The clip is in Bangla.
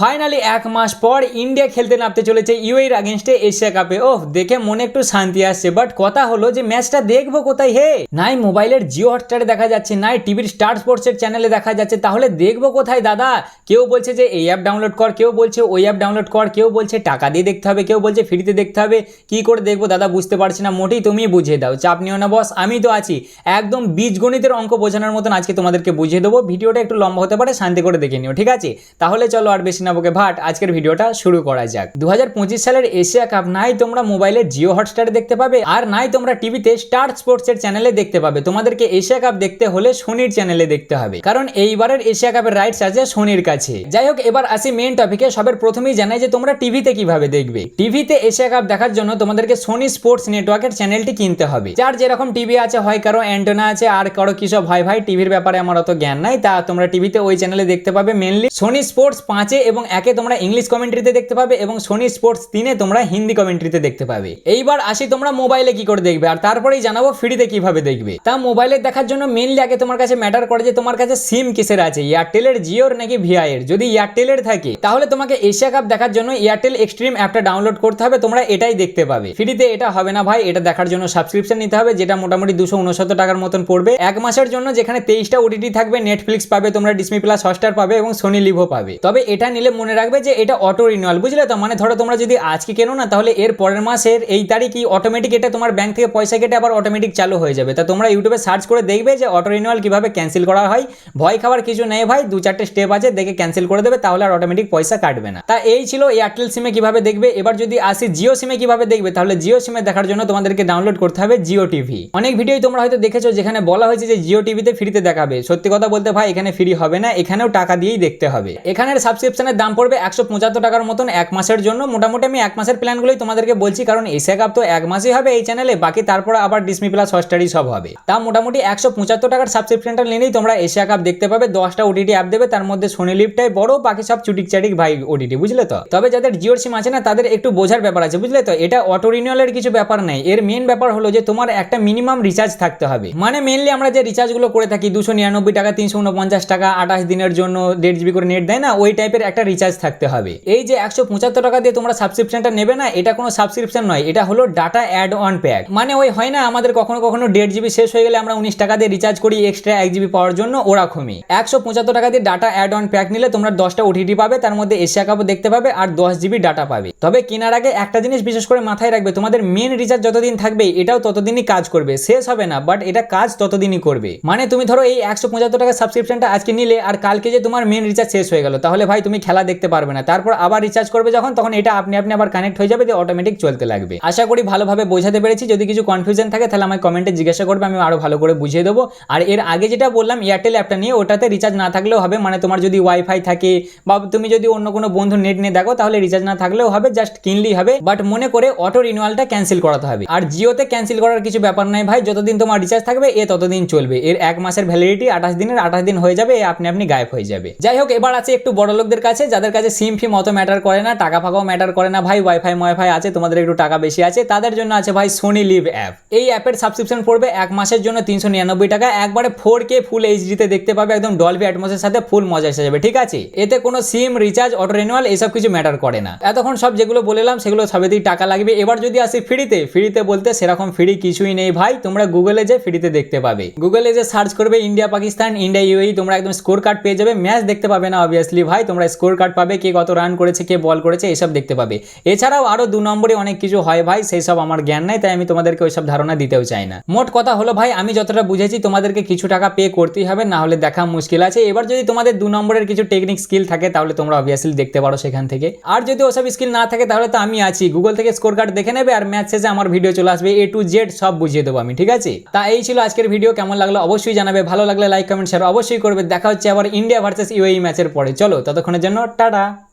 ফাইনালি এক মাস পর ইন্ডিয়া খেলতে নামতে চলেছে ইউএর আগেনস্টে এশিয়া কাপে ওহ দেখে মনে একটু শান্তি আসছে বাট কথা হলো যে ম্যাচটা দেখব কোথায় হে? নাই মোবাইলের জিও হটস্টারে দেখা যাচ্ছে, নাই টিভির স্টার স্পোর্টসের চ্যানেলে দেখা যাচ্ছে, তাহলে দেখব কোথায় দাদা? কেউ বলছে যে এই অ্যাপ ডাউনলোড কর, কেউ বলছে ওই অ্যাপ ডাউনলোড কর, কেউ বলছে টাকা দিয়ে দেখতে হবে, কেউ বলছে ফ্রিতে দেখতে হবে, কি করে দেখব দাদা বুঝতে পারছি না, মোটেই তুমি বুঝিয়ে দাও, চাপ নিও না বস আমি তো আছি। একদম বীজগণিতের অঙ্ক বোঝানোর মতন আজকে তোমাদেরকে বুঝিয়ে দেবো, ভিডিওটা একটু লম্বা হতে পারে, শান্তি করে দেখে নিও, ঠিক আছে? তাহলে চলো আর বেশি না ভাট, আজকের ভিডিওটা শুরু করা যাক। দু হাজার পঁচিশ সালের এশিয়া কাপ, নাই তোমরা মোবাইলে জিও হটস্টারে দেখতে পাবে, আর নাই তোমরা টিভিতে স্টার স্পোর্টসের চ্যানেলে দেখতে পাবে। তোমাদেরকে এশিয়া কাপ দেখতে হলে সোনির চ্যানেলে দেখতে হবে। কারণ এইবারের এশিয়া কাপের রাইটস আছে সোনির কাছে। যাই হোক, এবার আসি মেন টপিকে সবের প্রথমেই জানাই যে তোমরা টিভিতে কীভাবে দেখবে। টিভিতে এশিয়া কাপ দেখার জন্য তোমাদেরকে সোনি স্পোর্টস নেটওয়ার্কের চ্যানেলটি কিনতে হবে। যার যেরকম টিভি আছে, হয় কারও অ্যান্টেনা আছে, আর কারও কি সব হয় ভাই, টিভির ব্যাপারে আমার অত জ্ঞান নাই। তা তোমরা টিভিতে ওই চ্যানেলে দেখতে পাবে মেনলি সোনি স্পোর্টস পাঁচে এবং একে তোমরা ইংলিশ কমেন্ট্রিতে দেখতে পাবে এবং সোনি স্পোর্টস তিনে তোমরা হিন্দি কমেন্ট্রিতে দেখতে পাবে। এইবার আসি তোমরা মোবাইলে কি করে দেখবে, আর তারপরেই জানাব ফ্রিতে কীভাবে দেখবে। তা মোবাইলে দেখার জন্য মেনলি আগে তোমার কাছে ম্যাটার করে যে তোমার কাছে সিম কিসের আছে এয়ারটেলের জিওর নাকি ভিআই এর? যদি এয়ারটেলের থাকে, তাহলে তোমাকে এশিয়া কাপ দেখার জন্য এয়ারটেল এক্সট্রিম অ্যাপটা ডাউনলোড করতে হবে, তোমরা এটাই দেখতে পাবে। ফ্রিতে এটা হবে না ভাই, এটা দেখার জন্য সাবস্ক্রিপশন নিতে হবে, যেটা মোটামুটি দুশো উনসত্তর টাকার মতন পড়বে। এক মাসের জন্য যেখানে তেইশটা ওটিটি থাকবে নেটফ্লিক্স পাবে, তোমরা ডিসমি প্লাস হটস্টার পাবে এবং সোনি লিভো পাবে। তবে এটা নিলে মনে রাখবে যে এটা অটো রিনিউয়াল বুঝলে তো? মানে ধরো তোমরা যদি আজকে কেনো না, তাহলে এর পরের মাসের এই তারিখই অটোমেটিক এটা তোমার ব্যাংক থেকে পয়সা কেটে আবার অটোমেটিক চালু হয়ে যাবে। তা তোমরা ইউটিউবে সার্চ করে দেখবে যে অটো রিনিউয়াল কীভাবে ক্যান্সেল করা হয়। ভয় খাবার কিছু নেই ভাই, দু চারটে স্টেপ আছে, দেখে ক্যান্সেল করে দেবে, তাহলে আর অটোমেটিক পয়সা কাটবে না। তা এই ছিল এয়ারটেল সিমে কীভাবে দেখবে, এবার যদি আসি জিও সিমে কীভাবে দেখবে, তাহলে জিও সিমে দেখার জন্য তোমাদেরকে ডাউনলোড করতে হবে জিও টিভি অনেক ভিডিও তোমরা হয়তো দেখেছ যেখানে বলা হয়েছে যে জিও টিভিতে ফ্রিতে দেখাবে। সত্যি কথা বলতে ভাই, এখানে ফ্রি হবে না, এখানেও টাকা দিয়েই দেখতে হবে। এখানের সাবস্ক্রিপশনের দাম পড়বে একশো পঁচাত্তর টাকার মতন এক মাসের জন্য। মোটামুটি আমি এক মাসের প্ল্যানগুলোই তোমাদেরকে বলছি, কারণ এশিয়া কাপ তো এক মাসই হবে এই চ্যানেলে বাকি তারপর আবার ডিসমি প্লাস হটস্টারই সব হবে। তা মোটামুটি একশো পঁচাত্তর টাকার সাবস্ক্রিপশনটা নিলেই তোমরা এশিয়া কাপ দেখতে পাবে, দশটা ওটিটি অ্যাপ দেবে, তার মধ্যে সোনি লিপটাই বড়, বাকি সব চুটিক চাটিক ভাই ওটিটি বুঝলে তো? তবে যাদের জিওর সিম আছে না, তাদের একটু বোঝার ব্যাপার আছে, বুঝলে তো? এটা অটো রিনিউয়ালের কিছু ব্যাপার নেই। এর মেন ব্যাপার হলো যে, তোমার একটা মিনিমাম রিচার্জ থাকতে হবে। মানে মেনলি আমরা যে রিচার্জগুলো করে থাকি, দুশো নিরানব্বই টাকা, তিনশো উনপঞ্চাশ টাকা, আঠাশ দিনের জন্য দেড় জিবি করে নেট দেয় না, ওই টাইপের একটা রিচার্জ থাকতে হবে। এই যে একশো পঁচাত্তর টাকা দিয়ে তোমরা সাবস্ক্রিপশনটা নেবে না, এটা কোনো সাবস্ক্রিপশন নয়, এটা হলো ডাটা অ্যাড অন প্যাক মানে ওই হয় না, আমাদের কখনো কখনো দেড় জিবি শেষ হয়ে গেলে আমরা উনিশ টাকা দিয়ে রিচার্জ করি এক্সট্রা এক জিবি পাওয়ার জন্য, ওরকমই। একশো পঁচাত্তর টাকা দিয়ে ডাটা অ্যাড অন প্যাক নিলে তোমরা দশটা ওটিটি পাবে, তার মধ্যে এশিয়া কাপও দেখতে পাবে আর দশ জিবি ডাটা পাবে। তবে কেনার আগে একটা জিনিস বিশেষ করে মাথায় রাখবে, তোমাদের মেন রিচার্জ যতদিন থাকবে, এটাও ততদিনই কাজ করবে। শেষ হবে না বাট এটা কাজ ততদিনই করবে। মানে তুমি ধরো এই একশো পঁচাত্তর টাকা সাবস্ক্রিপশনটা আজকে নিলে, আর কালকে যে তোমার মেন রিচার্জ শেষ হয়ে গেল, তাহলে ভাই তুমি খেলা দেখতে পারবে না। তারপর আবার রিচার্জ করবে যখন, তখন এটা আপনি আপনি আবার কানেক্ট হয়ে যাবে, দিয়ে অটোমেটিক চলতে লাগবে। আশা করি ভালোভাবে বোঝাতে পেরেছি। যদি কিছু কনফিউশন থাকে, তাহলে আমায় কমেন্টে জিজ্ঞাসা করবে, আমি আরও ভালো করে বুঝিয়ে দেবো। আর এর আগে যেটা বললাম এয়ারটেল অ্যাপটা নিয়ে, ওটাতে রিচার্জ না থাকলেও হবে। মানে তোমার যদি ওয়াইফাই থাকে, বা তুমি যদি অন্য কোনো বন্ধু নেট নিয়ে দেখো, তাহলে রিচার্জ না থাকলেও হবে জাস্ট কিনলেই হবে। বাট মনে করে অটো রিনিউয়ালটা ক্যান্সেল করাতে হবে। আর জিওতে ক্যান্সেল করার কিছু ব্যাপার নাই ভাই, যতদিন তোমার রিচার্জ থাকবে, এ ততদিন চলবে। এর এক মাসের ভ্যালিডিটি আঠাশ দিনের, আঠাশ দিন হয়ে যাবে আপনি আপনি গায়েব হয়ে যাবে। যাই হোক, এবার আছে একটু বড় লোকদের কাছে। যাদের কাছে সিম ফিম অত ম্যাটার করে না, টাকা ফাঁকাও ম্যাটার করে না, ভাই ওয়াইফাই ওয়াইফাই আছে, তোমাদের একটু টাকা বেশি আছে, তাদের জন্য আছে ভাই সোনি লিভ অ্যাপ এই অ্যাপের সাবস্ক্রিপশন পড়বে এক মাসের জন্য তিনশো নিরানব্বই টাকা, একবারে ফোর কে ফুল এইচডিতে দেখতে পাবে, একদম ডলবি অ্যাটমসের সাথে ফুল মজা এসে যাবে, ঠিক আছে? এতে কোনো সিম রিচার্জ অটো রিনিউয়াল এইসব কিছু ম্যাটার করে না। এতক্ষণ সব যেগুলো বলেলাম, সেগুলো সবেতেই টাকা লাগবে। এবার যদি আসি ফ্রিতে ফ্রিতে বলতে সেরকম ফ্রি কিছুই নেই ভাই, তোমরা গুগলে যে ফ্রিতে দেখতে পাবে। গুগলে যে সার্চ করবে ইন্ডিয়া পাকিস্তান ইন্ডিয়া ইউএই তোমরা একদম স্কোর কার্ড পেয়ে যাবে ম্যাচ দেখতে পাবে না অবভিয়াসলি ভাই, তোমরা স্কোর কার্ড পাবে, কে কত রান করেছে, কে বল করেছে, এসব দেখতে পাবে। এছাড়াও আরও দু নম্বরে অনেক কিছু হয় ভাই, সেই সব আমার জ্ঞান নাই, তাই আমি তোমাদেরকে ওইসব ধারণা দিতেও চাই না। মোট কথা হলো ভাই, আমি যতটা বুঝেছি তোমাদেরকে কিছু টাকা পে করতেই হবে, না হলে দেখা মুশকিল আছে। এবার যদি তোমাদের দু নম্বরের কিছু টেকনিক স্কিল থাকে, তাহলে তোমরা অবভিয়াসলি দেখতে পারো সেখান থেকে। আর যদি ওসব স্কিল না থাকে, তাহলে তো আমি আছি। গুগল থেকে স্কোর কার্ড দেখে নেবে, আর ম্যাচ শেষে আমার ভিডিও চলে আসবে এ টু জেড সব বুঝিয়ে দেবো আমি, ঠিক আছে? তা এই ছিল আজকের ভিডিও কেমন লাগল অবশ্যই জানাবে, ভালো লাগলে লাইক কমেন্ট শেয়ার অবশ্যই করবে। দেখা হচ্ছে আবার ইন্ডিয়া ভার্সেস ইউএই ম্যাচের পরে। চলো, ততক্ষণের জন্য টাটা।